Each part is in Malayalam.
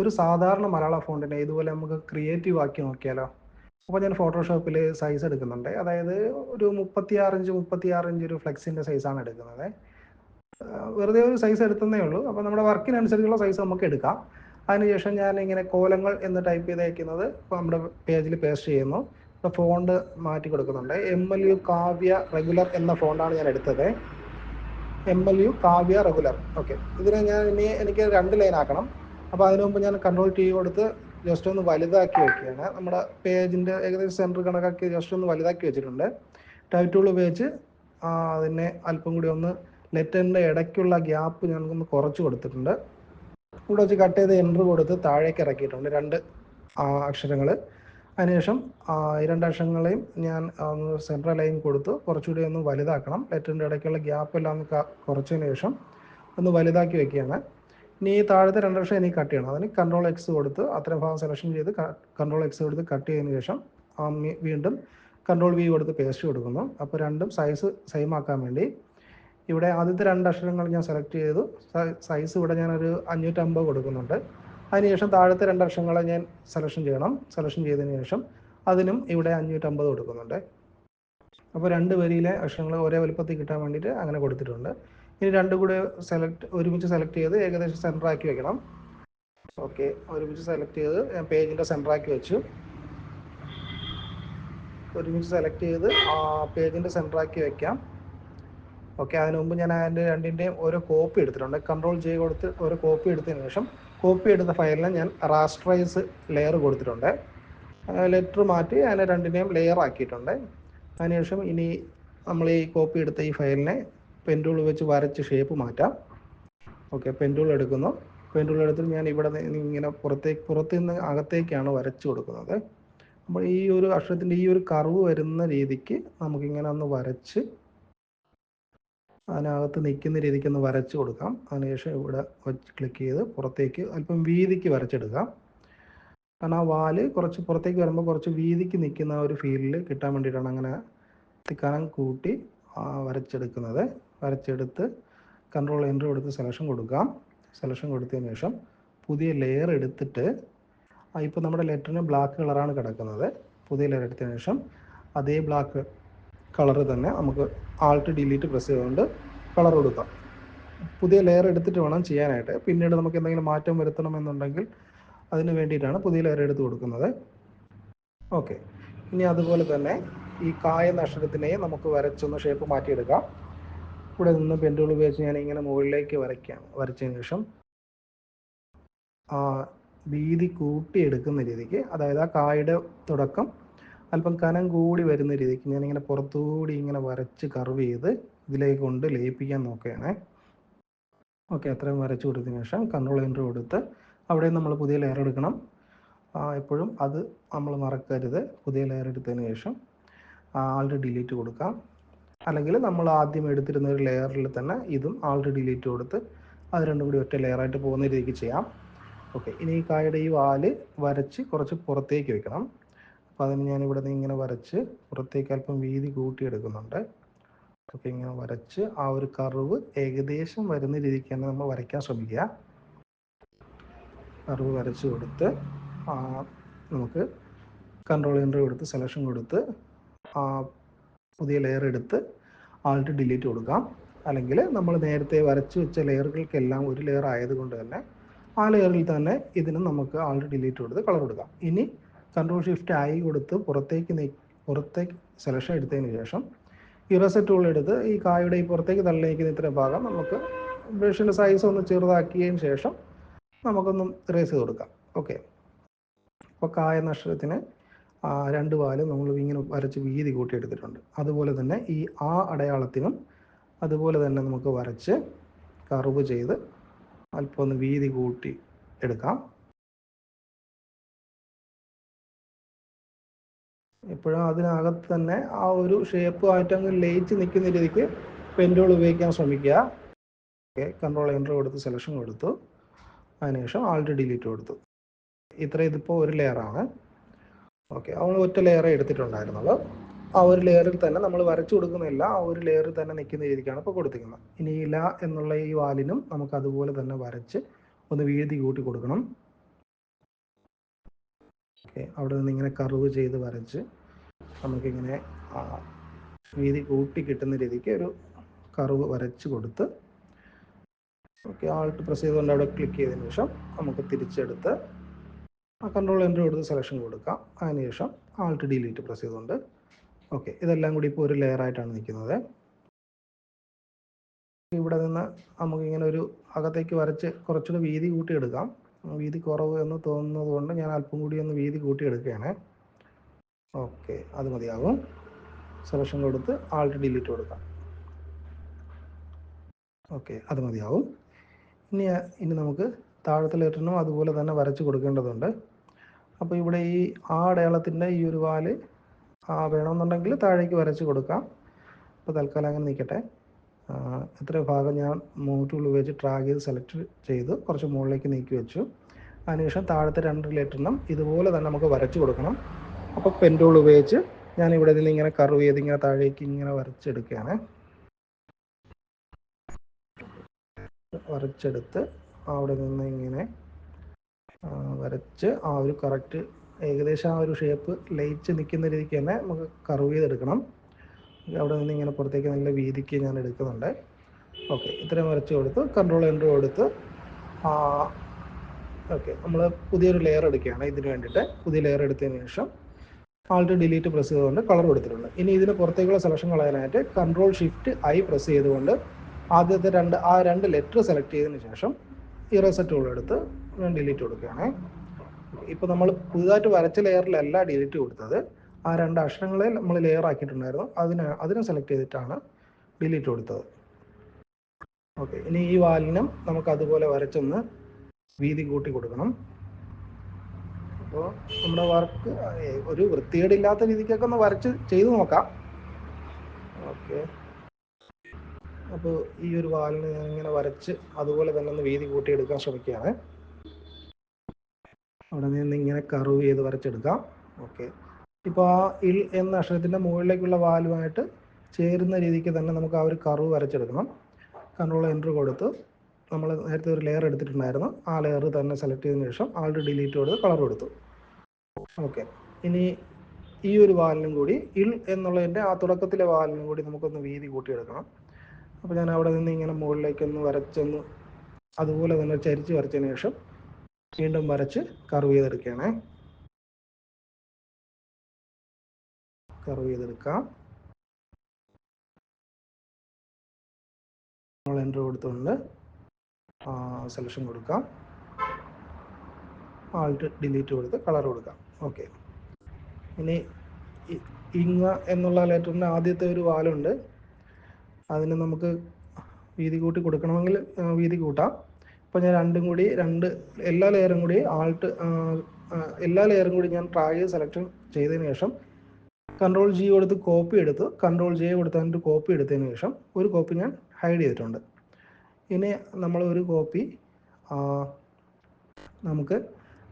ഒരു സാധാരണ മലയാള ഫോണ്ടിനെ ഇതുപോലെ നമുക്ക് ക്രിയേറ്റീവ് ആക്കി നോക്കിയാലോ? അപ്പോൾ ഞാൻ ഫോട്ടോഷോപ്പിൽ സൈസ് എടുക്കുന്നുണ്ട്. അതായത് ഒരു മുപ്പത്തിയാറ് ഇഞ്ച് മുപ്പത്തിയാറ് ഇഞ്ച് ഒരു ഫ്ലെക്സിന്റെ സൈസാണ് എടുക്കുന്നത്. വെറുതെ ഒരു സൈസ് എടുത്തതേ ഉള്ളൂ. അപ്പോൾ നമ്മുടെ വർക്കിനനുസരിച്ചുള്ള സൈസ് നമുക്ക് എടുക്കാം. അതിനുശേഷം ഞാൻ ഇങ്ങനെ കോലങ്ങൾ എന്ന് ടൈപ്പ് ചെയ്ത് അയക്കുന്നത് ഇപ്പോൾ നമ്മുടെ പേജിൽ പേസ്റ്റ് ചെയ്യുന്നു. ഫോണ്ട് മാറ്റി കൊടുക്കുന്നുണ്ട്. M L U Kavya regular എന്ന ഫോണ്ടാണ് ഞാൻ എടുത്തത്. M L U Kavya regular okay ഇതിനെ ഞാൻ ഇനി എനിക്ക് രണ്ട് ലൈൻ ആക്കണം. അപ്പോൾ അതിനു മുമ്പ് ഞാൻ കൺട്രോൾ ടി കൊടുത്ത് ജസ്റ്റ് ഒന്ന് വലുതാക്കി വെക്കുകയാണ്. നമ്മുടെ പേജിന്റെ ഏകദേശം സെന്റർ കണക്കാക്കി ജസ്റ്റ് ഒന്ന് വലുതാക്കി വെച്ചിട്ടുണ്ട്. ടൂൾ ഉപയോഗിച്ച് അതിനെ അല്പം കൂടി ഒന്ന് ലെറ്ററിന്റെ ഇടയ്ക്കുള്ള ഗ്യാപ്പ് ഞങ്ങൾക്കൊന്ന് കുറച്ച് കൊടുത്തിട്ടുണ്ട്. ഇവിടെ വെച്ച് കട്ട് ചെയ്ത് എന്റർ കൊടുത്ത് താഴേക്ക് ഇറക്കിയിട്ടുണ്ട് രണ്ട് അക്ഷരങ്ങൾ അതിനുശേഷം ഈ രണ്ട് അക്ഷരങ്ങളെയും ഞാൻ സെൻട്രൽ ലൈൻ കൊടുത്ത് കുറച്ചുകൂടി ഒന്ന് വലുതാക്കണം. ലെറ്ററിന്റെ ഇടയ്ക്കുള്ള ഗ്യാപ്പ് എല്ലാം ഒന്ന് കുറച്ചതിന് ശേഷം ഒന്ന് വലുതാക്കി വെക്കുകയാണ്. ഇനി ഈ താഴത്തെ രണ്ട് അക്ഷരം എനിക്ക് കട്ട് ചെയ്യണം. അതിന് കൺട്രോൾ എക്സ് കൊടുത്ത് അത്രയും ഭാഗം സെലക്ഷൻ ചെയ്ത് കൺട്രോൾ എക്സ് കൊടുത്ത് കട്ട് ചെയ്തതിന് ശേഷം വീണ്ടും കൺട്രോൾ വി കൊടുത്ത് പേസ്റ്റ് കൊടുക്കുന്നു. അപ്പോൾ രണ്ടും സൈസ് സെയിം ആക്കാൻ വേണ്ടി. ഇവിടെ ആദ്യത്തെ രണ്ട് അക്ഷരങ്ങൾ ഞാൻ സെലക്ട് ചെയ്തു. സൈസ് ഇവിടെ ഞാനൊരു അഞ്ഞൂറ്റമ്പത് കൊടുക്കുന്നുണ്ട്. അതിനുശേഷം താഴത്തെ രണ്ട് അക്ഷരങ്ങളെ ഞാൻ സെലക്ഷൻ ചെയ്യണം. സെലക്ഷൻ ചെയ്തതിന് ശേഷം അതിനും ഇവിടെ അഞ്ഞൂറ്റമ്പത് കൊടുക്കുന്നുണ്ട്. അപ്പോൾ രണ്ട് വരിയിലെ അക്ഷരങ്ങൾ ഒരേ വലുപ്പത്തിൽ കിട്ടാൻ വേണ്ടിയിട്ട് അങ്ങനെ കൊടുത്തിട്ടുണ്ട്. ഇനി രണ്ടും കൂടെ സെലക്ട് ഒരുമിച്ച് സെലക്ട് ചെയ്ത് ഏകദേശം സെന്റർ ആക്കി വെക്കണം. ഓക്കെ ഒരുമിച്ച് സെലക്ട് ചെയ്ത് പേജിന്റെ സെന്റർ ആക്കി വെച്ചു. ഒരുമിച്ച് സെലക്ട് ചെയ്ത് പേജിന്റെ സെന്റർ ആക്കി വെക്കാം. ഓക്കെ അതിനു മുമ്പ് ഞാൻ അതിന്റെ രണ്ടിന്റെയും ഓരോ കോപ്പി എടുത്തിട്ടുണ്ട്. കൺട്രോൾ ജെ കൊടുത്ത് ഓരോ കോപ്പി എടുത്തതിന് ശേഷം കോപ്പി എടുത്ത ഫയലിന് ഞാൻ റാസ്റ്ററൈസ് ലെയർ കൊടുത്തിട്ടുണ്ട്. ലെറ്റർ മാറ്റി അതിനെ രണ്ടിനെയും ലെയർ ആക്കിയിട്ടുണ്ട്. അതിനുശേഷം ഇനി നമ്മൾ ഈ കോപ്പി എടുത്ത ഈ ഫയലിനെ പെൻ ടൂൾ വെച്ച് വരച്ച് ഷേപ്പ് മാറ്റാം. ഓക്കെ പെൻ ടൂൾ എടുക്കുന്നു. പെൻ ടൂൾ എടുത്തിട്ട് ഞാൻ ഇവിടെ ഇങ്ങനെ പുറത്തേക്ക് പുറത്ത് നിന്ന് അകത്തേക്കാണ് വരച്ച് കൊടുക്കുന്നത്. അപ്പോൾ ഈ ഒരു അക്ഷരത്തിന്റെ ഈ ഒരു കർവ് വരുന്ന രീതിക്ക് നമുക്കിങ്ങനെ ഒന്ന് വരച്ച് അതിനകത്ത് നിൽക്കുന്ന രീതിക്ക് ഒന്ന് വരച്ച് കൊടുക്കാം. അതിനുശേഷം ഇവിടെ ക്ലിക്ക് ചെയ്ത് പുറത്തേക്ക് അല്പം വീതിക്ക് വരച്ചെടുക്കാം. കാരണം ആ വാൽ കുറച്ച് പുറത്തേക്ക് വരുമ്പോൾ കുറച്ച് വീതിക്ക് നിൽക്കുന്ന ഒരു ഫീലിൽ കിട്ടാൻ വേണ്ടിയിട്ടാണ് അങ്ങനെ കനം കൂട്ടി വരച്ചെടുക്കുന്നത്. വരച്ചെടുത്ത് കൺട്രോൾ എന്റർ കൊടുത്ത് സെലക്ഷൻ കൊടുക്കാം. സെലക്ഷൻ കൊടുത്തതിന് ശേഷം പുതിയ ലെയർ എടുത്തിട്ട് ഇപ്പോൾ നമ്മുടെ ലെറ്ററിന് ബ്ലാക്ക് കളറാണ് കിടക്കുന്നത്. പുതിയ ലെയർ എടുത്തതിന് ശേഷം അതേ ബ്ലാക്ക് കളർ തന്നെ നമുക്ക് ആൾട്ട് ഡിലീറ്റ് പ്രസ് ചെയ്തുകൊണ്ട് കളർ കൊടുക്കാം. പുതിയ ലെയർ എടുത്തിട്ട് വേണം ചെയ്യാനായിട്ട്. പിന്നീട് നമുക്ക് എന്തെങ്കിലും മാറ്റം വരുത്തണമെന്നുണ്ടെങ്കിൽ അതിന് വേണ്ടിയിട്ടാണ് പുതിയ ലെയർ എടുത്ത് കൊടുക്കുന്നത്. ഓക്കെ ഇനി അതുപോലെ തന്നെ ഈ കായ നക്ഷത്രത്തിനെയും നമുക്ക് വരച്ചൊന്ന് ഷേപ്പ് മാറ്റിയെടുക്കാം. ഇവിടെ നിന്ന് പെൻഡുകൾ ഉപയോഗിച്ച് ഞാൻ ഇങ്ങനെ മുകളിലേക്ക് വരയ്ക്കാം. വരച്ചതിന് ശേഷം ആ വീതി കൂട്ടിയെടുക്കുന്ന രീതിക്ക് അതായത് ആ കായുടെ തുടക്കം അല്പം കനം കൂടി വരുന്ന രീതിക്ക് ഞാനിങ്ങനെ പുറത്തുകൂടി ഇങ്ങനെ വരച്ച് കർവ് ചെയ്ത് ഇതിലേക്ക് കൊണ്ട് ലയിപ്പിക്കാൻ നോക്കുകയാണേ. ഓക്കെ അത്രയും വരച്ച് കൊടുത്തതിന് ശേഷം കൺട്രോൾ എന്റർ കൊടുത്ത് അവിടെ നമ്മൾ പുതിയ ലെയർ എടുക്കണം. എപ്പോഴും അത് നമ്മൾ മറക്കരുത്. പുതിയ ലെയർ എടുത്തതിന് ശേഷം ആൾറെഡി ഡിലീറ്റ് കൊടുക്കാം. അല്ലെങ്കിൽ നമ്മൾ ആദ്യം എടുത്തിരുന്ന ഒരു ലെയറിൽ തന്നെ ഇതും ആൾറെഡി ഡിലീറ്റ് കൊടുത്ത് അത് രണ്ടും കൂടി ഒറ്റ ലെയറായിട്ട് പോകുന്ന രീതിക്ക് ചെയ്യാം. ഓക്കെ ഇനി ഈ കായുടെ ഈ വാൽ വരച്ച് കുറച്ച് പുറത്തേക്ക് വെക്കണം. അപ്പോൾ അതിന് ഞാൻ ഇവിടെ നിന്ന് ഇങ്ങനെ വരച്ച് പുറത്തേക്ക് അല്പം വീതി കൂട്ടിയെടുക്കുന്നുണ്ട്. ഓക്കെ ഇങ്ങനെ വരച്ച് ആ ഒരു കർവ് ഏകദേശം വരുന്ന രീതിക്ക് തന്നെ നമ്മൾ വരയ്ക്കാൻ ശ്രമിക്കുക. കർവ് വരച്ച് കൊടുത്ത് നമുക്ക് കൺട്രോൾ എന്റർ കൊടുത്ത് സെലക്ഷൻ കൊടുത്ത് പുതിയ ലെയർ എടുത്ത് ആൾട്ട് ഡിലീറ്റ് കൊടുക്കാം. അല്ലെങ്കിൽ നമ്മൾ നേരത്തെ വരച്ച് വെച്ച ലെയറുകൾക്കെല്ലാം ഒരു ലെയർ ആയതുകൊണ്ട് തന്നെ ആ ലെയറിൽ തന്നെ ഇതിന് നമുക്ക് ആൾട്ട് ഡിലീറ്റ് കൊടുത്ത് കളർ കൊടുക്കാം. ഇനി കൺട്രോൾ ഷിഫ്റ്റ് ആയി കൊടുത്ത് പുറത്തേക്ക് പുറത്തേക്ക് സെലക്ഷൻ എടുത്തതിന് ശേഷം ഇറസ ടൂൾ എടുത്ത് ഈ കായുടെ ഈ പുറത്തേക്ക് തള്ളി ഇത്ര ഭാഗം നമുക്ക് ബ്രഷിന്റെ സൈസ് ഒന്ന് ചെറുതാക്കിയതിന് ശേഷം നമുക്കൊന്ന് ഇറേസ് ചെയ്ത് കൊടുക്കാം. ഓക്കെ അപ്പോൾ കായ നഷ്ടത്തിന് രണ്ട് വാലും നമ്മൾ ഇങ്ങനെ വരച്ച് വീതി കൂട്ടിയെടുത്തിട്ടുണ്ട്. അതുപോലെ തന്നെ ഈ ആ അടയാളത്തിനും അതുപോലെ തന്നെ നമുക്ക് വരച്ച് കർവ് ചെയ്ത് അല്പം ഒന്ന് വീതി കൂട്ടി എടുക്കാം. എപ്പോഴും അതിനകത്ത് തന്നെ ആ ഒരു ഷേപ്പ് ആയിട്ട് അങ്ങ് ലയിച്ച് നിൽക്കുന്ന രീതിക്ക് പെന്റുകൾ ഉപയോഗിക്കാൻ ശ്രമിക്കുക. ഓക്കെ കൺട്രോൾ എന്റർ കൊടുത്ത് സെലക്ഷൻ കൊടുത്തു. അതിനുശേഷം ആൾറെഡി ഡിലീറ്റ് കൊടുത്തു. ഇത്ര ഇതിപ്പോൾ ഒരു ലെയറാണ് ഓക്കെ അവൾ ഒറ്റ ലെയറേ എടുത്തിട്ടുണ്ടായിരുന്നുള്ളൂ. ആ ഒരു ലെയറിൽ തന്നെ നമ്മൾ വരച്ചു കൊടുക്കുന്നില്ല ആ ഒരു ലെയറിൽ തന്നെ നിൽക്കുന്ന രീതിക്കാണ് ഇപ്പോൾ കൊടുത്തിരിക്കുന്നത്. ഇനി ഇല എന്നുള്ള ഈ വാലിനും നമുക്ക് അതുപോലെ തന്നെ വരച്ച് ഒന്ന് വീതി കൂട്ടി കൊടുക്കണം. ഓക്കെ അവിടെ നിന്ന് ഇങ്ങനെ കർവ് ചെയ്ത് വരച്ച് നമുക്കിങ്ങനെ വീതി കൂട്ടി കിട്ടുന്ന രീതിക്ക് ഒരു കർവ് വരച്ച് കൊടുത്ത് ഓക്കെ ആൾട്ട് പ്രസ് ചെയ്തുകൊണ്ട് അവിടെ ക്ലിക്ക് ചെയ്തതിന് ശേഷം നമുക്ക് തിരിച്ചെടുത്ത് ആ കൺട്രോൾ എന്റർ കൊടുത്ത് സെലക്ഷൻ കൊടുക്കാം. അതിനുശേഷം ആൾട്ട് ഡിലീറ്റ് പ്രസ് ചെയ്തുകൊണ്ട്. ഓക്കെ ഇതെല്ലാം കൂടി ഇപ്പോൾ ഒരു ലെയർ ആയിട്ടാണ് നിൽക്കുന്നത്. ഇവിടെ നിന്ന് നമുക്കിങ്ങനെ ഒരു അകത്തേക്ക് വരച്ച് കുറച്ചുകൂടി വീതി കൂട്ടിയെടുക്കാം. വീതി കുറവ് എന്ന് തോന്നുന്നത് കൊണ്ട് ഞാൻ അല്പം കൂടി ഒന്ന് വീതി കൂട്ടിയെടുക്കുകയാണ്. ഓക്കെ അത് മതിയാകും. സെലക്ഷൻ കൊടുത്ത് ആൾട്ട് ഡിലീറ്റ് കൊടുക്കാം. ഓക്കെ അത് മതിയാവും ഇനി ഇനി നമുക്ക് താഴത്തെ ലെറ്ററിനും അതുപോലെ തന്നെ വരച്ച് കൊടുക്കേണ്ടതുണ്ട്. അപ്പോൾ ഇവിടെ ഈ ആ അടയാളത്തിന്റെ ഈ ഒരു വാൽ ആ വേണമെന്നുണ്ടെങ്കിൽ താഴേക്ക് വരച്ച് കൊടുക്കാം. അപ്പോൾ തൽക്കാലം അങ്ങനെ നിൽക്കട്ടെ. എത്ര ഭാഗം ഞാൻ മൂവ് ടൂൾ ഉപയോഗിച്ച് ട്രാഗ് ചെയ്ത് സെലക്ട് ചെയ്ത് കുറച്ച് മുകളിലേക്ക് നീക്കി വെച്ചു. അതിനുശേഷം താഴത്തെ രണ്ട് ലെറ്ററിനും ഇതുപോലെ തന്നെ നമുക്ക് വരച്ച് കൊടുക്കണം. അപ്പോൾ പെൻ ഉപയോഗിച്ച് ഞാൻ ഇവിടെ നിന്ന് ഇങ്ങനെ കർവ് ചെയ്ത് ഇങ്ങനെ താഴേക്ക് ഇങ്ങനെ വരച്ചെടുക്കുകയാണ്. വരച്ചെടുത്ത് അവിടെ നിന്ന് ഇങ്ങനെ വരച്ച് ആ ഒരു കറക്റ്റ് ഏകദേശം ആ ഒരു ഷേപ്പ് ലയിച്ച് നിൽക്കുന്ന രീതിക്ക് തന്നെ നമുക്ക് കർവ് ചെയ്തെടുക്കണം. അവിടെ നിന്ന് ഇങ്ങനെ പുറത്തേക്ക് നല്ല വീതിക്ക് ഞാൻ എടുക്കുന്നുണ്ട്. ഓക്കെ ഇത്രയും വരച്ച് കൊടുത്ത് കൺട്രോൾ എന്റർ കൊടുത്ത് ഓക്കെ നമ്മൾ പുതിയൊരു ലെയർ എടുക്കുകയാണ് ഇതിന് വേണ്ടിയിട്ട്. പുതിയ ലെയർ എടുത്തതിന് ശേഷം ആൾട്ട് ഡിലീറ്റ് പ്രസ് ചെയ്തുകൊണ്ട് കളർ കൊടുത്തിട്ടുണ്ട്. ഇനി ഇതിന് പുറത്തേക്കുള്ള സെലക്ഷൻ കളയാനായിട്ട് കൺട്രോൾ ഷിഫ്റ്റ് ഐ പ്രസ് ചെയ്തുകൊണ്ട് ആദ്യത്തെ രണ്ട് ആ രണ്ട് ലെറ്റർ സെലക്ട് ചെയ്തതിന് ശേഷം ഇറേസർ ടൂൾ എടുത്ത് ഞാൻ ഡിലീറ്റ് കൊടുക്കുകയാണ്. ഇപ്പോൾ നമ്മൾ പുതുതായിട്ട് വരച്ച ലെയറിലല്ല ഡിലീറ്റ് കൊടുത്തത്. ആ രണ്ട് അക്ഷരങ്ങളെ നമ്മൾ ലെയർ ആക്കിയിട്ടുണ്ടായിരുന്നു. അതിന് അതിനെ സെലക്ട് ചെയ്തിട്ടാണ് ഡിലീറ്റ് കൊടുത്തത്. ഓക്കെ ഇനി ഈ വാലിനും നമുക്ക് അതുപോലെ വരച്ചൊന്ന് വീതി കൂട്ടി കൊടുക്കണം. അപ്പോൾ നമ്മുടെ വർക്ക് ഒരു വൃത്തികേടില്ലാത്ത രീതിക്കൊക്കെ ഒന്ന് വരച്ച് ചെയ്തു നോക്കാം. ഓക്കെ അപ്പോൾ ഈ ഒരു വാലിന് ഞാൻ ഇങ്ങനെ വരച്ച് അതുപോലെ തന്നെ ഒന്ന് വീതി കൂട്ടിയെടുക്കാൻ ശ്രമിക്കുകയാണ്. അവിടെ നിന്ന് ഇങ്ങനെ കർവ് ചെയ്ത് വരച്ചെടുക്കാം. ഓക്കെ ഇപ്പോൾ ആ ഇൽ എന്ന അക്ഷരത്തിന്റെ മുകളിലേക്കുള്ള വാലുമായിട്ട് ചേരുന്ന രീതിക്ക് തന്നെ നമുക്ക് ആ ഒരു കർവ് വരച്ചെടുക്കണം. കൺട്രോൾ എന്റർ കൊടുത്ത് നമ്മൾ നേരത്തെ ഒരു ലെയർ എടുത്തിട്ടുണ്ടായിരുന്നു. ആ ലെയർ തന്നെ സെലക്ട് ചെയ്തതിന് ശേഷം ആൾഡ് ഡിലീറ്റ് കൊടുത്ത് കളർ കൊടുത്തു. ഓക്കെ ഇനി ഈ ഒരു വാലിനും കൂടി ഇൽ എന്നുള്ളതിന്റെ ആ തുടക്കത്തിലെ വാലിനും കൂടി നമുക്കൊന്ന് വീതി കൂട്ടിയെടുക്കണം. അപ്പോൾ ഞാൻ അവിടെ നിന്ന് ഇങ്ങനെ മുകളിലേക്കൊന്ന് വരച്ചൊന്ന് അതുപോലെ തന്നെ ചരിച്ച് വരച്ചതിന് ശേഷം വീണ്ടും വരച്ച് കർവ് ചെയ്തെടുക്കുകയാണേ. കർവ് ചെയ്തെടുക്കാം നമ്മൾ എന്റർ കൊടുത്തുകൊണ്ട് സെലക്ഷൻ കൊടുക്കാം ആൾട്ട് ഡിലീറ്റ് കൊടുത്ത് കളർ കൊടുക്കാം ഓക്കെ ഇനി ഇങ്ങ എന്നുള്ള ലെറ്ററിന്റെ ആദ്യത്തെ ഒരു വാലുണ്ട്. അതിന് നമുക്ക് വീതി കൂട്ടി കൊടുക്കണമെങ്കിൽ വീതി കൂട്ടാം. ഇപ്പം ഞാൻ രണ്ടും കൂടി രണ്ട് എല്ലാ ലെയറും കൂടി ആൾട്ട് എല്ലാ ലെയറും കൂടി ഞാൻ ട്രാഗ് സെലക്ഷൻ ചെയ്തതിന് ശേഷം കൺട്രോൾ ജി കൊടുത്ത് കോപ്പി എടുത്ത് കൺട്രോൾ ജെ കൊടുത്ത് അതിന്റെ കോപ്പി എടുത്തതിന് ശേഷം ഒരു കോപ്പി ഞാൻ ഹൈഡ് ചെയ്തിട്ടുണ്ട്. ഇനി നമ്മൾ ഒരു കോപ്പി നമുക്ക്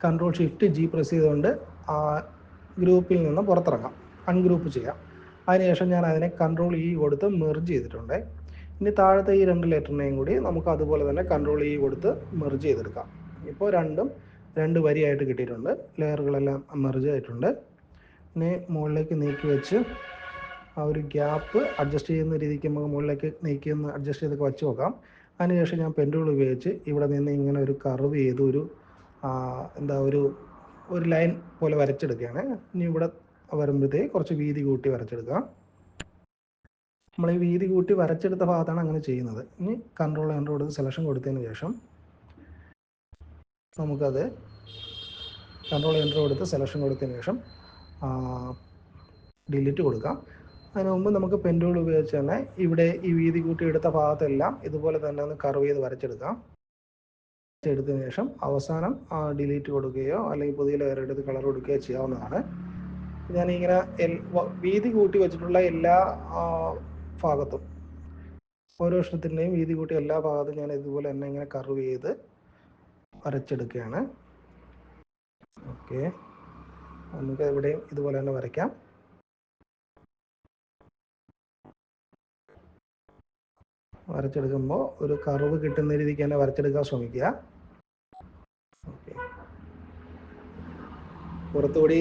കൺട്രോൾ ഷിഫ്റ്റ് ജി പ്രസ് ചെയ്തുകൊണ്ട് ആ ഗ്രൂപ്പിൽ നിന്ന് പുറത്തിറങ്ങാം. അൺഗ്രൂപ്പ് ചെയ്യാം. അതിനുശേഷം ഞാൻ അതിനെ കൺട്രോൾ ഇ കൊടുത്ത് മെർജ് ചെയ്തിട്ടുണ്ട്. ഇനി താഴത്തെ ഈ രണ്ട് ലെറ്ററിനെയും കൂടി നമുക്ക് അതുപോലെ തന്നെ കൺട്രോൾ ഇ കൊടുത്ത് മെർജ് ചെയ്തെടുക്കാം. ഇപ്പോൾ രണ്ടും രണ്ട് വരിയായിട്ട് കിട്ടിയിട്ടുണ്ട്. ലെയറുകളെല്ലാം മെർജ് ആയിട്ടുണ്ട്. ഇനി മുകളിലേക്ക് നീക്കി വെച്ച് ആ ഒരു ഗ്യാപ്പ് അഡ്ജസ്റ്റ് ചെയ്യുന്ന രീതിക്ക് നമുക്ക് മുകളിലേക്ക് നീക്കി ഒന്ന് അഡ്ജസ്റ്റ് ചെയ്തൊക്കെ വെച്ച് നോക്കാം. അതിനുശേഷം ഞാൻ പെൻഡുകൾ ഉപയോഗിച്ച് ഇവിടെ നിന്ന് ഇങ്ങനെ ഒരു കർവ് ചെയ്ത് ഒരു എന്താ ഒരു ഒരു ലൈൻ പോലെ വരച്ചെടുക്കുകയാണ്. ഇനി ഇവിടെ വരുമ്പോഴത്തേക്ക് കുറച്ച് വീതി കൂട്ടി വരച്ചെടുക്കാം നമ്മൾ ഈ വീതി കൂട്ടി വരച്ചെടുത്ത ഭാഗത്താണ് അങ്ങനെ ചെയ്യുന്നത്. ഇനി കൺട്രോൾ എന്റർ കൊടുത്ത് സെലക്ഷൻ കൊടുത്തതിന് ശേഷം നമുക്കത് കൺട്രോൾ എന്റർ കൊടുത്ത് സെലക്ഷൻ കൊടുത്തതിന് ശേഷം ഡിലീറ്റ് കൊടുക്കാം. അതിന് മുമ്പ് നമുക്ക് പെൻഡുകൾ ഉപയോഗിച്ച് തന്നെ ഇവിടെ ഈ വീതി കൂട്ടി എടുത്ത ഭാഗത്തെല്ലാം ഇതുപോലെ തന്നെ ഒന്ന് കർവ് ചെയ്ത് വരച്ചെടുക്കാം. എടുത്തതിന് ശേഷം അവസാനം ഡിലീറ്റ് കൊടുക്കുകയോ അല്ലെങ്കിൽ പുതിയ ലെയർ എടുത്ത് കളർ കൊടുക്കുകയോ ചെയ്യാവുന്നതാണ്. ഞാനിങ്ങനെ എൽ വീതി കൂട്ടി വെച്ചിട്ടുള്ള എല്ലാ ഭാഗത്തും. ഓരോ ഇഷ്ടത്തിന്റെയും വീതി കൂട്ടി എല്ലാ ഭാഗത്തും ഞാൻ ഇതുപോലെ തന്നെ ഇങ്ങനെ കർവ് ചെയ്ത് വരച്ചെടുക്കുകയാണ്. ഓക്കെ നമുക്ക് ഇവിടെയും ഇതുപോലെ തന്നെ വരയ്ക്കാം. വരച്ചെടുക്കുമ്പോൾ ഒരു കർവ് കിട്ടുന്ന രീതിക്ക് തന്നെ വരച്ചെടുക്കാൻ ശ്രമിക്കുക. പുറത്തുകൂടി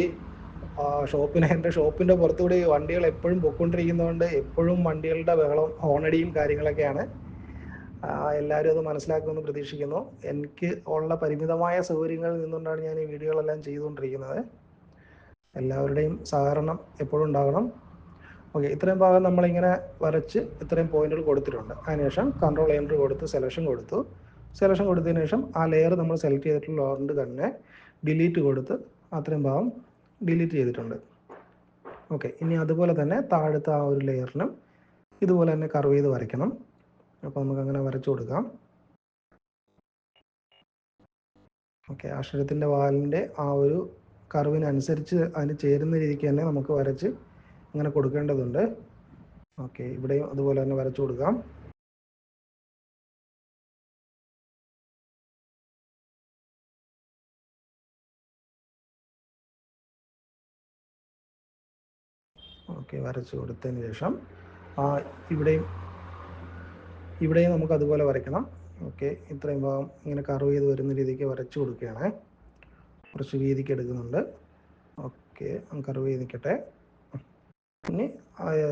ഷോപ്പിന് എന്റെ ഷോപ്പിന്റെ പുറത്തുകൂടി വണ്ടികൾ എപ്പോഴും പൊക്കൊണ്ടിരിക്കുന്നതുകൊണ്ട് എപ്പോഴും വണ്ടികളുടെ ബഹളം ഹോണടിയും കാര്യങ്ങളൊക്കെയാണ്. എല്ലാവരും അത് മനസ്സിലാക്കുമെന്ന് പ്രതീക്ഷിക്കുന്നു. എനിക്ക് ഉള്ള പരിമിതമായ സൗകര്യങ്ങളിൽ നിന്നുകൊണ്ടാണ് ഞാൻ ഈ വീഡിയോകളെല്ലാം ചെയ്തുകൊണ്ടിരിക്കുന്നത്. എല്ലാവരുടെയും സഹകരണം എപ്പോഴും ഉണ്ടാകണം. ഓക്കെ ഇത്രയും ഭാഗം നമ്മളിങ്ങനെ വരച്ച് ഇത്രയും പോയിന്റുകൾ കൊടുത്തിട്ടുണ്ട്. അതിനുശേഷം കൺട്രോൾ എൻട്രി കൊടുത്ത് സെലക്ഷൻ കൊടുത്തു. സെലക്ഷൻ കൊടുത്തതിന് ശേഷം ആ ലെയർ നമ്മൾ സെലക്ട് ചെയ്തിട്ടുള്ള കൊണ്ട് തന്നെ ഡിലീറ്റ് കൊടുത്ത് അത്രയും ഭാഗം ഡിലീറ്റ് ചെയ്തിട്ടുണ്ട്. ഓക്കെ ഇനി അതുപോലെ തന്നെ താഴത്തെ ആ ഒരു ലെയറിനും ഇതുപോലെ തന്നെ കർവ് ചെയ്ത് വരയ്ക്കണം. അപ്പോൾ നമുക്ക് അങ്ങനെ വരച്ചു കൊടുക്കാം. ഓക്കെ അക്ഷരത്തിന്റെ വാലിന്റെ ആ ഒരു കർവിനനുസരിച്ച് അതിന് ചേരുന്ന രീതിക്ക് തന്നെ നമുക്ക് വരച്ച് ഇങ്ങനെ കൊടുക്കേണ്ടതുണ്ട്. ഓക്കെ ഇവിടെയും അതുപോലെ തന്നെ വരച്ചു കൊടുക്കാം. ഓക്കെ വരച്ചു കൊടുത്തതിന് ശേഷം ഇവിടെയും ഇവിടെയും നമുക്ക് അതുപോലെ വരയ്ക്കണം. ഓക്കെ ഇത്രയും ഭാഗം ഇങ്ങനെ കർവ് ചെയ്ത് വരുന്ന രീതിക്ക് വരച്ചു കൊടുക്കുകയാണ്. കുറച്ച് വീതിക്ക് എടുക്കുന്നുണ്ട്. ഓക്കെ കർവ് ചെയ്ത് നിൽക്കട്ടെ. ഇനി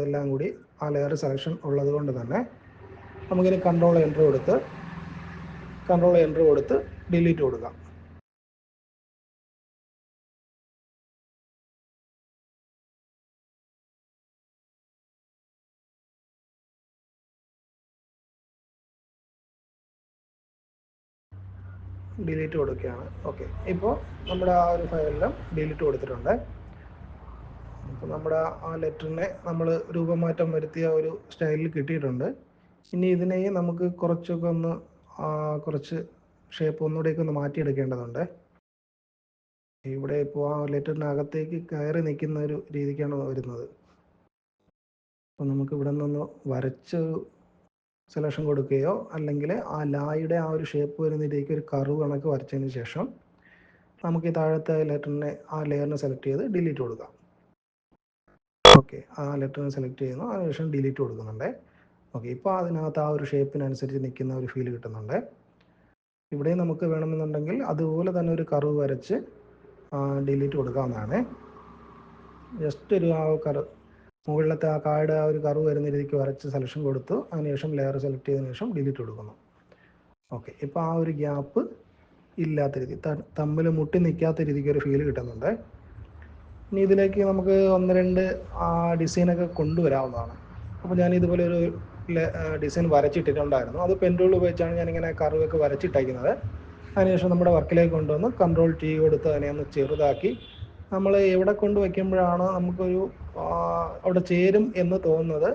എല്ലാം കൂടി ആ ലെയർ സെലക്ഷൻ ഉള്ളത് കൊണ്ട് തന്നെ നമുക്കിനി കൺട്രോൾ എൻട്രി കൊടുത്ത് കൺട്രോൾ എൻട്രി കൊടുത്ത് ഡിലീറ്റ് കൊടുക്കാം. ഡിലീറ്റ് കൊടുക്കുകയാണ്. ഓക്കെ ഇപ്പോൾ നമ്മുടെ ആ ഒരു ഫയലിലും ഡിലീറ്റ് കൊടുത്തിട്ടുണ്ട്. അപ്പോൾ നമ്മുടെ ആ ലെറ്ററിനെ നമ്മൾ രൂപമാറ്റം വരുത്തിയ ഒരു സ്റ്റൈലിൽ കിട്ടിയിട്ടുണ്ട്. ഇനി ഇതിനെയും നമുക്ക് കുറച്ചൊക്കെ ഒന്ന് കുറച്ച് ഷേപ്പ് ഒന്നുകൂടെയൊക്കെ ഒന്ന് മാറ്റിയെടുക്കേണ്ടതുണ്ട്. ഇവിടെ ഇപ്പോൾ ആ ലെറ്ററിനകത്തേക്ക് കയറി നിൽക്കുന്ന ഒരു രീതിക്കാണ് വരുന്നത്. അപ്പോൾ നമുക്ക് ഇവിടെ നിന്നൊന്ന് വരച്ച് സെലക്ഷൻ കൊടുക്കുകയോ അല്ലെങ്കിൽ ആ ലായുടെ ആ ഒരു ഷേപ്പ് വരുന്ന രീതിക്ക് ഒരു കർവ് കണക്ക് വരച്ചതിന് ശേഷം നമുക്ക് ഈ താഴത്തെ ലെറ്ററിനെ ആ ലെയറിനെ സെലക്ട് ചെയ്ത് ഡിലീറ്റ് കൊടുക്കാം. ഓക്കെ ആ ലെറ്ററിനെ സെലക്ട് ചെയ്യുന്നു. അതിനുശേഷം ഡിലീറ്റ് കൊടുക്കുന്നുണ്ട്. ഓക്കെ ഇപ്പോൾ അതിനകത്ത് ആ ഒരു ഷേപ്പിനനുസരിച്ച് നിൽക്കുന്ന ഒരു ഫീൽ കിട്ടുന്നുണ്ട്. ഇവിടെ നമുക്ക് വേണമെന്നുണ്ടെങ്കിൽ അതുപോലെ തന്നെ ഒരു കർവ് വരച്ച് ഡിലീറ്റ് കൊടുക്കാവുന്നതാണ്. ജസ്റ്റ് ഒരു ആ കർവ് മുകളിലത്തെ ആ കാർഡ് ആ ഒരു കർവ് വരുന്ന രീതിക്ക് വരച്ച് സെലക്ഷൻ കൊടുത്തു. അതിനുശേഷം ലെയർ സെലക്ട് ചെയ്തതിനു ശേഷം ഡിലീറ്റ് കൊടുക്കുന്നു. ഓക്കെ ഇപ്പോൾ ആ ഒരു ഗ്യാപ്പ് ഇല്ലാത്ത രീതി തമ്മിൽ മുട്ടി നിൽക്കാത്ത രീതിക്ക് ഒരു ഫീൽ കിട്ടുന്നുണ്ട്. ഇനി ഇതിലേക്ക് നമുക്ക് ഒന്ന് രണ്ട് ആ ഡിസൈനൊക്കെ കൊണ്ടുവരാവുന്നതാണ്. അപ്പോൾ ഞാൻ ഇതുപോലെ ഒരു ഡിസൈൻ വരച്ചിട്ടിട്ടുണ്ടായിരുന്നു. അത് പെന്റൂൾ ഉപയോഗിച്ചാണ് ഞാനിങ്ങനെ കർവൊക്കെ വരച്ചിട്ടേക്കുന്നത്. അതിനുശേഷം നമ്മുടെ വർക്കിലേക്ക് കൊണ്ടുവന്ന് കൺട്രോൾ ടി കൊടുത്ത് അതിനെ ഒന്ന് ചെറുതാക്കി. നമ്മൾ എവിടെ കൊണ്ട് വയ്ക്കുമ്പോഴാണ് നമുക്കൊരു അവിടെ ചേരും എന്ന് തോന്നുന്നത്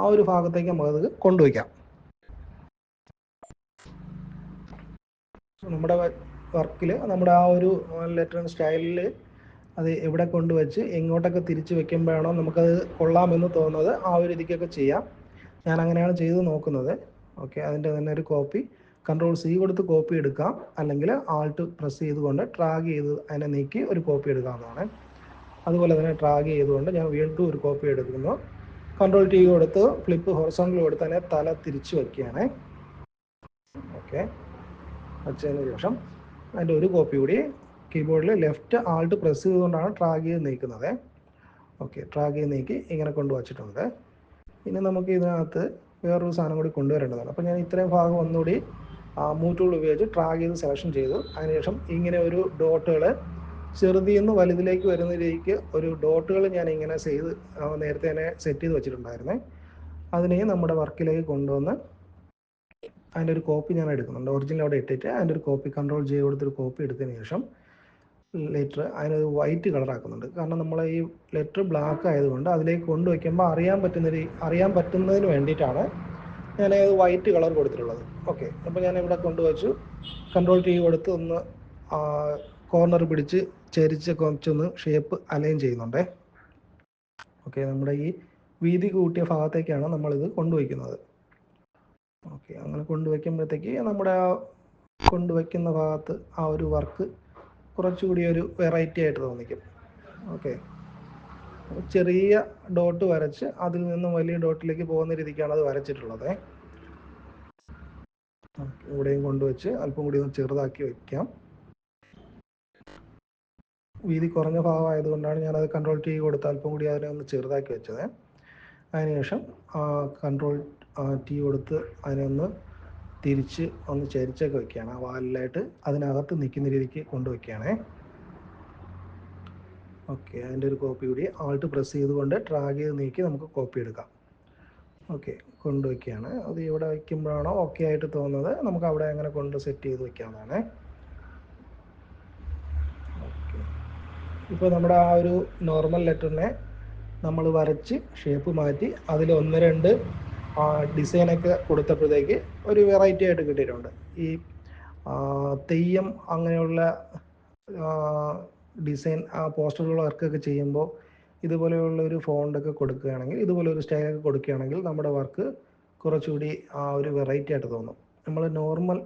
ആ ഒരു ഭാഗത്തേക്ക് നമുക്കത് കൊണ്ടുവയ്ക്കാം. നമ്മുടെ വർക്കിൽ നമ്മുടെ ആ ഒരു ലെറ്റർ സ്റ്റൈലിൽ അത് എവിടെ കൊണ്ടുവച്ച് എങ്ങോട്ടൊക്കെ തിരിച്ച് വെക്കുമ്പോഴാണോ നമുക്കത് കൊള്ളാമെന്ന് തോന്നുന്നത് ആ ഒരു രീതിക്കൊക്കെ ചെയ്യാം. ഞാൻ അങ്ങനെയാണ് ചെയ്ത് നോക്കുന്നത്. ഓക്കെ അതിന്റെ തന്നെ ഒരു കോപ്പി കൺട്രോൾ സി കൊടുത്ത് കോപ്പി എടുക്കാം. അല്ലെങ്കിൽ ആൾട്ട് പ്രസ് ചെയ്തുകൊണ്ട് ട്രാഗ് ചെയ്ത് അതിനെ നീക്കി ഒരു കോപ്പി എടുക്കാവുന്നതാണ്. അതുപോലെ തന്നെ ട്രാഗ് ചെയ്തുകൊണ്ട് ഞാൻ വീണ്ടും ഒരു കോപ്പി എടുക്കുന്നു. കൺട്രോൾ ടി കൊടുത്ത് ഫ്ലിപ്പ് ഹൊറസോണ്ടൽ കൊടുത്ത് തന്നെ തല തിരിച്ചു വയ്ക്കുകയാണ് ഓക്കെ വച്ചതിന് ശേഷം അതിന്റെ ഒരു കോപ്പി കൂടി കീബോർഡിൽ ലെഫ്റ്റ് ആൾട്ട് പ്രസ് ചെയ്തുകൊണ്ടാണ് ട്രാഗ് ചെയ്ത് നീക്കുന്നത്. ഓക്കെ ട്രാഗ് ചെയ്ത് നീക്കി ഇങ്ങനെ കൊണ്ടുവച്ചിട്ടുണ്ട് ഇനി നമുക്ക് ഇതിനകത്ത് വേറൊരു സാധനം കൂടി കൊണ്ടുവരേണ്ടതാണ്. അപ്പോൾ ഞാൻ ഇത്രയും ഭാഗം ഒന്നുകൂടി ടൂൾ ഉപയോഗിച്ച് ട്രാഗ് ചെയ്ത് സെലക്ഷൻ ചെയ്തു. അതിനുശേഷം ഇങ്ങനെ ഒരു ഡോട്ടുകൾ ചെറുതിൽ നിന്ന് വലുതിലേക്ക് വരുന്ന ഒരു ഡോട്ടുകൾ ഞാൻ ഇങ്ങനെ ചെയ്ത് നേരത്തെ തന്നെ സെറ്റ് ചെയ്ത് വെച്ചിട്ടുണ്ടായിരുന്നേ. അതിനെ നമ്മുടെ വർക്കിലേക്ക് കൊണ്ടുവന്ന് അതിന്റെ ഒരു കോപ്പി ഞാൻ എടുക്കുന്നുണ്ട്. ഒറിജിനൽ അവിടെ ഇട്ടിട്ട് അതിന്റെ ഒരു കോപ്പി കൺട്രോൾ ചെയ്ത് കൊടുത്തൊരു കോപ്പി എടുത്തതിന് ശേഷം ലെറ്റർ അതിനൊരു വൈറ്റ് കളർ ആക്കുന്നുണ്ട്. കാരണം നമ്മൾ ഈ ലെറ്റർ ബ്ലാക്ക് ആയതുകൊണ്ട് അതിലേക്ക് കൊണ്ടുവയ്ക്കുമ്പോൾ അറിയാൻ പറ്റുന്ന അറിയാൻ പറ്റുന്നതിന് വേണ്ടിയിട്ടാണ് ഞാൻ അത് വൈറ്റ് കളർ കൊടുത്തിട്ടുള്ളത്. ഓക്കെ അപ്പോൾ ഞാൻ ഇവിടെ കൊണ്ടുവച്ചു കൺട്രോൾ ടി കൊടുത്ത് ഒന്ന് കോർണർ പിടിച്ച് ചരിച്ച് കുറച്ചൊന്ന് ഷേപ്പ് അലൈൻ ചെയ്യുന്നുണ്ടേ. ഓക്കെ നമ്മുടെ ഈ വീതി കൂട്ടിയ ഭാഗത്തേക്കാണ് നമ്മളിത് കൊണ്ടുവയ്ക്കുന്നത്. ഓക്കെ അങ്ങനെ കൊണ്ടുവയ്ക്കുമ്പോഴത്തേക്ക് നമ്മുടെ ആ കൊണ്ടുവയ്ക്കുന്ന ഭാഗത്ത് ആ ഒരു വർക്ക് കുറച്ചുകൂടി ഒരു വെറൈറ്റി ആയിട്ട് തോന്നിക്കും. ഓക്കെ ചെറിയ ഡോട്ട് വരച്ച് അതിൽ നിന്നും വലിയ ഡോട്ടിലേക്ക് പോകുന്ന രീതിക്കാണ് അത് വരച്ചിട്ടുള്ളത്. ഇവിടെയും കൊണ്ടുവച്ച് അല്പം കൂടി ഒന്ന് ചെറുതാക്കി വയ്ക്കാം. വീതി കുറഞ്ഞ ഭാഗമായതുകൊണ്ടാണ് അത് കൺട്രോൾ ടി കൊടുത്ത് അല്പം കൂടി അതിനെ ഒന്ന് ചെറുതാക്കി വെച്ചത്. അതിനുശേഷം കൺട്രോൾ ടി കൊടുത്ത് അതിനെ ഒന്ന് തിരിച്ച് ഒന്ന് ചരിച്ചൊക്കെ വെക്കുകയാണ്. ആ വാലിലായിട്ട് അതിനകത്ത് നിൽക്കുന്ന രീതിക്ക് കൊണ്ടുവയ്ക്കുകയാണേ ഓക്കെ അതിന്റെ ഒരു കോപ്പി കൂടി ആൾട്ട് പ്രസ് ചെയ്തുകൊണ്ട് ട്രാഗ് ചെയ്ത് നീക്കി നമുക്ക് കോപ്പി എടുക്കാം. ഓക്കെ കൊണ്ടുവയ്ക്കുകയാണ് അത് ഇവിടെ വയ്ക്കുമ്പോഴാണോ ഓക്കെ ആയിട്ട് തോന്നുന്നത്. നമുക്ക് അവിടെ അങ്ങനെ കൊണ്ട് സെറ്റ് ചെയ്ത് വെക്കാവുന്നതാണ് ഓക്കെ ഇപ്പോൾ നമ്മുടെ ആ ഒരു നോർമൽ ലെറ്ററിനെ നമ്മൾ വരച്ച് ഷേപ്പ് മാറ്റി അതിൽ ഒന്ന് രണ്ട് ഡിസൈനൊക്കെ കൊടുത്തപ്പോഴത്തേക്ക് ഒരു വെറൈറ്റി ആയിട്ട് കിട്ടിയിട്ടുണ്ട്. ഈ തെയ്യം അങ്ങനെയുള്ള ഡിസൈൻ ആ പോസ്റ്ററുകൾ വർക്കൊക്കെ ചെയ്യുമ്പോൾ ഇതുപോലെയുള്ള ഒരു ഫോണ്ടൊക്കെ കൊടുക്കുകയാണെങ്കിൽ ഇതുപോലെ ഒരു സ്റ്റൈലൊക്കെ കൊടുക്കുകയാണെങ്കിൽ നമ്മുടെ വർക്ക് കുറച്ചുകൂടി ആ ഒരു വെറൈറ്റി ആയിട്ട് തോന്നും. നമ്മൾ നോർമൽ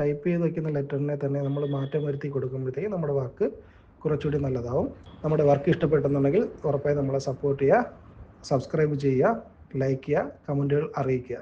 ടൈപ്പ് ചെയ്ത് വയ്ക്കുന്ന ലെറ്ററിനെ തന്നെ നമ്മൾ മാറ്റം വരുത്തി കൊടുക്കുമ്പോഴത്തേക്ക് നമ്മുടെ വർക്ക് കുറച്ചുകൂടി നല്ലതാവും. നമ്മുടെ വർക്ക് ഇഷ്ടപ്പെട്ടെന്നുണ്ടെങ്കിൽ ഉറപ്പായി നമ്മളെ സപ്പോർട്ട് ചെയ്യുക സബ്സ്ക്രൈബ് ചെയ്യുക ലൈക്ക് ചെയ്യുക കമന്റുകൾ അറിയിക്കുക.